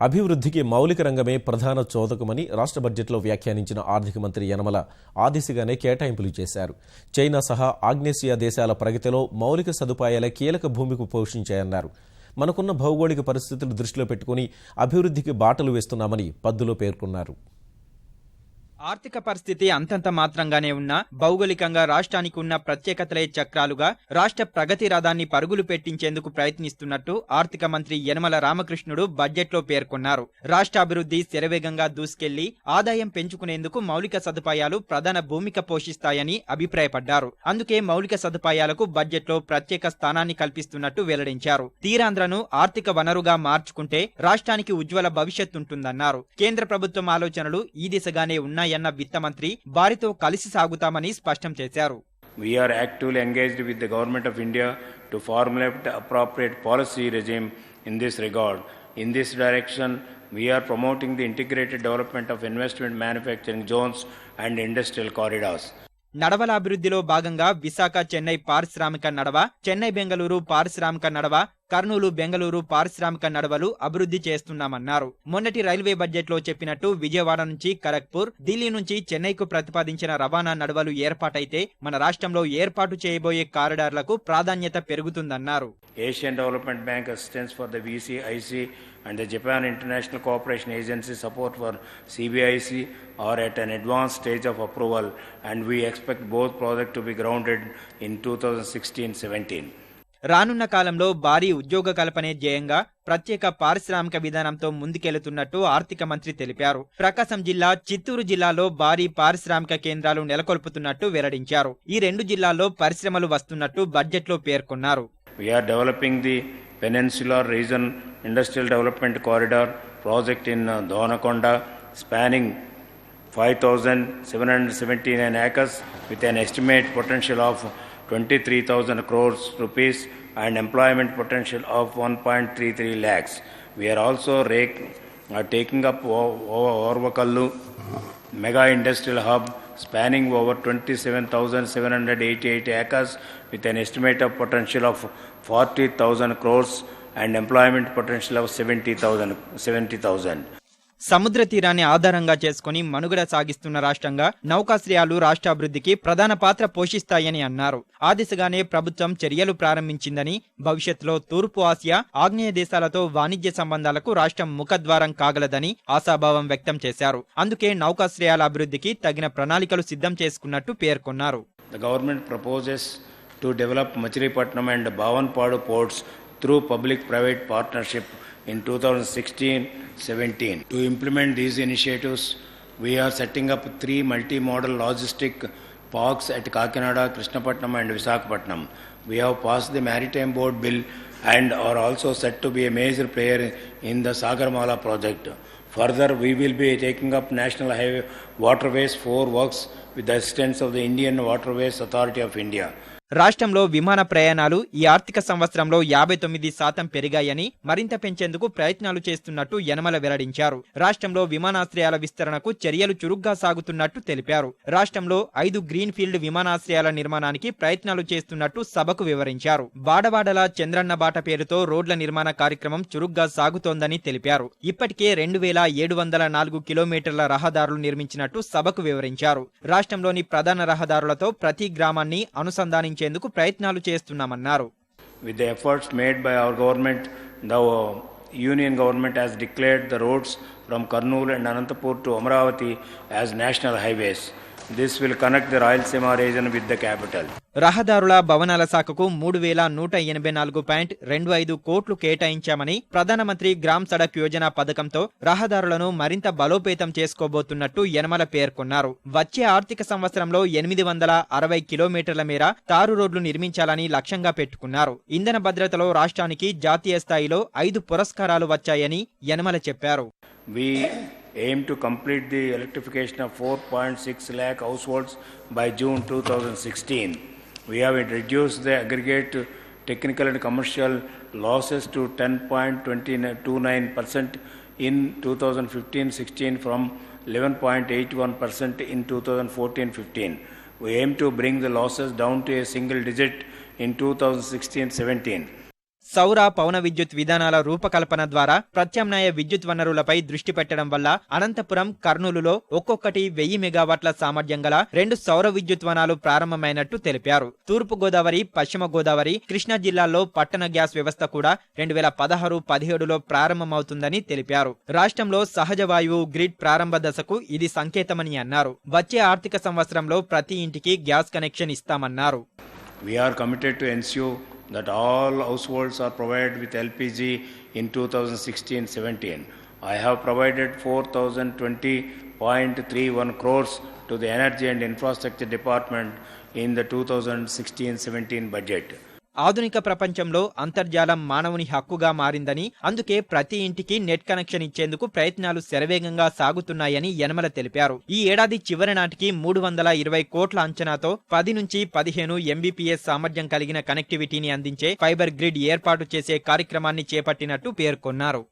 అభివృద్ధికి మౌలిక రంగమే ప్రధాన చోదకమని రాష్ట్ర బడ్జెట్లో వ్యాఖ్యానించిన ఆర్థిక మంత్రి యనమల ఆ దిశగానే కేటాయింపులు చేశారు. చైనా సహా ఆగ్నేసియా దేశాల ప్రగతిలో మౌలిక సదుపాయాలే కీలక భూమికి పోషించాయన్నారు. మనకున్న భౌగోళిక పరిస్థితులు దృష్టిలో పెట్టుకుని అభివృద్ధికి బాటలు వేస్తున్నామని పద్దులో పేర్కొన్నారు. ఆర్థిక పరిస్థితి అంతంత మాత్రంగానే ఉన్నా భౌగోళికంగా రాష్ట్రానికి ఉన్న ప్రత్యేకతలే చక్రాలుగా రాష్ట్ర ప్రగతి రథాన్ని పరుగులు పెట్టించేందుకు ప్రయత్నిస్తున్నట్టు ఆర్థిక మంత్రి యనమల రామకృష్ణుడు బడ్జెట్లో పేర్కొన్నారు. రాష్ట్ర అభివృద్ధి శరవేగంగా దూసుకెళ్ళి ఆదాయం పెంచుకునేందుకు మౌలిక సదుపాయాలు ప్రధాన భూమిక పోషిస్తాయని అభిప్రాయపడ్డారు. అందుకే మౌలిక సదుపాయాలకు బడ్జెట్లో ప్రత్యేక స్థానాన్ని కల్పిస్తున్నట్టు వెల్లడించారు. తీరాంధ్రను ఆర్థిక వనరుగా మార్చుకుంటే రాష్ట్రానికి ఉజ్వల భవిష్యత్తుంటుందన్నారు. కేంద్ర ప్రభుత్వం ఆలోచనలు ఈ దిశగానే ఉన్నాయి ఉన్నాయన్న విత్త మంత్రి వారితో కలిసి సాగుతామని స్పష్టం చేశారు We are actively engaged with the Government of India to formulate appropriate policy regime in this regard. In this direction, we are promoting the integrated development of investment manufacturing zones and industrial corridors. నడవల అభివృద్ధిలో భాగంగా విశాఖ చెన్నై పారిశ్రామిక నడవ చెన్నై బెంగళూరు పారిశ్రామిక నడవ కర్నూలు బెంగళూరు పారిశ్రామిక నడవలు అభివృద్ధి చేస్తున్నామన్నారు. మొన్నటి railway బడ్జెట్లో చెప్పినట్టు విజయవాడ నుంచి ఖరగ్పూర్ ఢిల్లీ నుంచి చెన్నైకు ప్రతిపాదించిన రవాణా నడవలు ఏర్పాటైతే మన రాష్ట్రంలో ఏర్పాటు చేయబోయే కారిడార్లకు ప్రాధాన్యత పెరుగుతుందన్నారు. Asian development bank assistance for the VCIC and the japan international cooperation agency support for cbic are at an advanced stage of approval and we expect both project to be grounded in 2016-17 రానున్న కాలంలో భారీ ఉద్యోగ కల్పనే ధ్యేయంగా ప్రత్యేక పారిశ్రామిక విధానంతో ముందుకెళ్తున్నట్టు ఆర్థిక మంత్రి తెలిపారు. ప్రకాశం జిల్లా చిత్తూరు జిల్లాలో భారీ పారిశ్రామిక కేంద్రాలు నెలకొల్పుతున్నట్టు వెల్లడించారు. ఈ రెండు జిల్లాల్లో పరిశ్రమలు వస్తున్నట్టు బడ్జెట్లో పేర్కొన్నారు. Developing the Peninsular Region Industrial Development Corridor project in uh, Donakonda spanning 5,779 acres with an estimate potential of 23,000 crores rupees and employment potential of 1.33 lakhs. We are also rake, uh, taking up Orvakallu mega industrial hub spanning over 27,788 acres with an estimated potential of 40,000 crores and employment potential of 70,000 70,000. సముద్ర తీరాన్ని ఆధారంగా చేసుకుని మనుగడ సాగిస్తున్న రాష్ట్రంగా నౌకాశ్రయాలు రాష్ట్రాభివృద్ధికి ప్రధాన పాత్ర పోషిస్తాయని అన్నారు. ఆ దిశగానే ప్రభుత్వం చర్యలు ప్రారంభించిందని భవిష్యత్తులో తూర్పు ఆసియా ఆగ్నేయ దేశాలతో వాణిజ్య సంబంధాలకు రాష్ట్రం ముఖద్వారం కాగలదని ఆశాభావం వ్యక్తం చేశారు. అందుకే నౌకాశ్రయాల అభివృద్ధికి తగిన ప్రణాళికలు సిద్ధం చేసుకున్నట్టు పేర్కొన్నారు. The government proposes to develop Machilipatnam and Bhavanpadu ports through public-private partnership in 2016-17. To implement these initiatives, we are setting up three multi-modal logistic parks at Kakinada, Krishnapatnam and Visakhapatnam. We have passed the Maritime Board Bill and are also set to be a major player in the Sagarmala project. Further, we will be taking up National Highway Waterways 4 works with the assistance of the Indian Waterways Authority of India. రాష్ట్రంలో విమాన ప్రయాణాలు ఈ ఆర్థిక సంవత్సరంలో యాభై తొమ్మిది శాతం పెరిగాయని మరింత పెంచేందుకు ప్రయత్నాలు చేస్తున్నట్టు యనమల వెల్లడించారు. రాష్ట్రంలో విమానాశ్రయాల విస్తరణకు చర్యలు చురుగ్గా సాగుతున్నట్టు తెలిపారు. రాష్ట్రంలో ఐదు గ్రీన్ ఫీల్డ్ విమానాశ్రయాల నిర్మాణానికి ప్రయత్నాలు చేస్తున్నట్టు సభకు వివరించారు. బాడవాడల చంద్రన్న బాట పేరుతో రోడ్ల నిర్మాణ కార్యక్రమం చురుగ్గా సాగుతోందని తెలిపారు. ఇప్పటికే రెండు వేల ఏడు వందల నాలుగు కిలోమీటర్ల రహదారులు నిర్మించినట్టు సభకు వివరించారు. రాష్ట్రంలోని ప్రధాన రహదారులతో ప్రతి గ్రామాన్ని అందించేందుకు ప్రయత్నాలు చేస్తున్నామన్నారు. With the made by our government the union government has declared the roads from Kurnool and Anantapur to Amaravati as national highways this will connect the Rayalaseema region with the capital రహదారుల భవనాల శాఖకు మూడు వేల నూట ఎనభై నాలుగు point రెండు ఐదు కోట్లు కేటాయించామని ప్రధానమంత్రి గ్రామ్ సడక్ యోజన పథకంతో రహదారులను మరింత బలోపేతం చేసుకోబోతున్నట్టు యనమల పేర్కొన్నారు. వచ్చే ఆర్థిక సంవత్సరంలో ఎనిమిది వందల అరవై కిలోమీటర్ల మేర తారు రోడ్లు నిర్మించాలని లక్ష్యంగా పెట్టుకున్నారు. ఇంధన భద్రతలో రాష్ట్రానికి జాతీయ స్థాయిలో ఐదు పురస్కారాలు వచ్చాయని యనమల చెప్పారు. We aim to complete the electrification of 4.6 lakh households by June 2016. We have reduced the aggregate technical and commercial losses to 10.29% in 2015-16 from 11.81% in 2014-15. We aim to bring the losses down to a single digit in 2016-17. సౌర పవన విద్యుత్ విధానాల రూపకల్పన ద్వారా ప్రత్యామ్నాయ విద్యుత్ వనరులపై దృష్టి పెట్టడం వల్ల అనంతపురం కర్నూలులో ఒక్కొక్కటి వెయ్యి మెగావాట్ల సామర్థ్యం గల రెండు సౌర విద్యుత్ వనాలు ప్రారంభమైనట్టు తెలిపారు. తూర్పు గోదావరి పశ్చిమ గోదావరి కృష్ణా జిల్లాల్లో పట్టణ గ్యాస్ వ్యవస్థ కూడా రెండు వేల పదహారు పదిహేడులో ప్రారంభమవుతుందని తెలిపారు. రాష్ట్రంలో సహజ వాయువు గ్రిడ్ ప్రారంభ దశకు ఇది సంకేతమని అన్నారు. వచ్చే ఆర్థిక సంవత్సరంలో ప్రతి ఇంటికి గ్యాస్ కనెక్షన్ ఇస్తామన్నారు. We are committed to ensure that all households are provided with LPG in 2016-17. I have provided 4,020.31 crores to the Energy and Infrastructure Department in the 2016-17 budget. ఆధునిక ప్రపంచంలో అంతర్జాలం మానవుని హక్కుగా మారిందని అందుకే ప్రతి ఇంటికి నెట్ కనెక్షన్ ఇచ్చేందుకు ప్రయత్నాలు శరవేగంగా సాగుతున్నాయని యనమల తెలిపారు. ఈ ఏడాది చివరి నాటికి మూడు వందల ఇరవై కోట్ల అంచనాతో పది నుంచి పదిహేను ఎంబీపీఎస్ సామర్థ్యం కలిగిన కనెక్టివిటీని అందించే ఫైబర్ గ్రిడ్ ఏర్పాటు చేసే కార్యక్రమాన్ని చేపట్టినట్టు పేర్కొన్నారు.